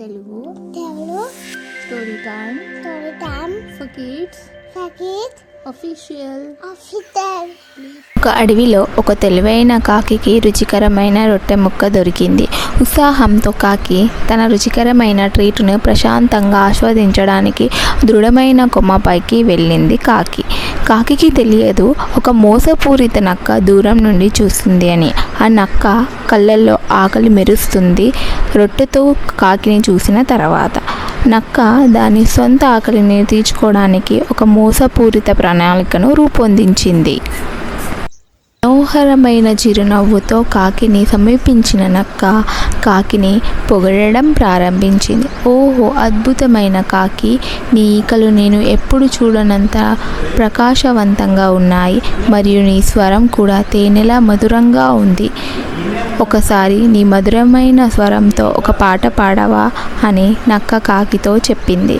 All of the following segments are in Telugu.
Telugu Telugu story time story time for kids ఫకిట్ official ఒక అడవిలో ఒక తెలివైన కాకికి రుచికరమైన రొట్టె ముక్క దొరికింది. ఉత్సాహంతో కాకి తన రుచికరమైన ట్రీట్ను ప్రశాంతంగా ఆస్వాదించడానికి దృఢమైన కొమ్మపైకి వెళ్ళింది కాకి. కాకికి తెలియదు ఒక మోసపూరిత నక్క దూరం నుండి చూస్తుంది అని. ఆ నక్క కళ్ళల్లో ఆకలి మెరుస్తుంది రొట్టెతో కాకిని చూసిన తర్వాత. నక్క దాని సొంత ఆకలిని తీర్చుకోవడానికి ఒక మోసపూరిత ప్రణాళికను రూపొందించింది. మనోహరమైన చిరునవ్వుతో కాకిని సమీపించిన నక్క కాకిని పొగడడం ప్రారంభించింది. ఓహో అద్భుతమైన కాకి! నీ ఈకలు నేను ఎప్పుడు చూడనంత ప్రకాశవంతంగా ఉన్నాయి మరియు నీ స్వరం కూడా తేనెలా మధురంగా ఉంది. ఒకసారి నీ మధురమైన స్వరంతో ఒక పాట పాడవా అని నక్క కాకితో చెప్పింది.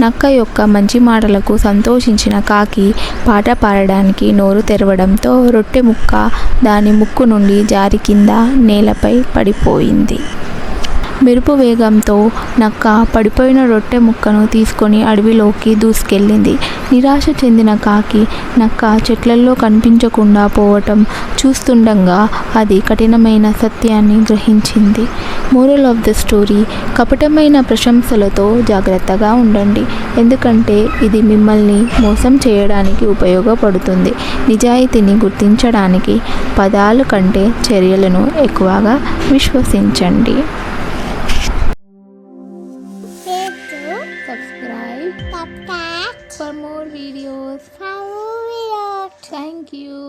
నక్క యొక్క మంచి మాటలకు సంతోషించిన కాకి పాట పాడడానికి నోరు తెరవడంతో రొట్టె ముక్క దాని ముక్కు నుండి జారి కింద నేలపై పడిపోయింది. మెరుపు వేగంతో నక్క పడిపోయిన రొట్టె ముక్కను తీసుకొని అడవిలోకి దూసుకెళ్ళింది. నిరాశ చెందిన కాకి నక్క చెట్లలో కనిపించకుండా పోవటం చూస్తుండగా అది కఠినమైన సత్యాన్ని గ్రహించింది. మోరల్ ఆఫ్ ద స్టోరీ కపటమైన ప్రశంసలతో జాగ్రత్తగా ఉండండి. ఎందుకంటే ఇది మిమ్మల్ని మోసం చేయడానికి ఉపయోగపడుతుంది. నిజాయితీని గుర్తించడానికి పదాలు కంటే చర్యలను ఎక్కువగా విశ్వసించండి. Cupcake. For more videos. Follow me. videos. Thank you.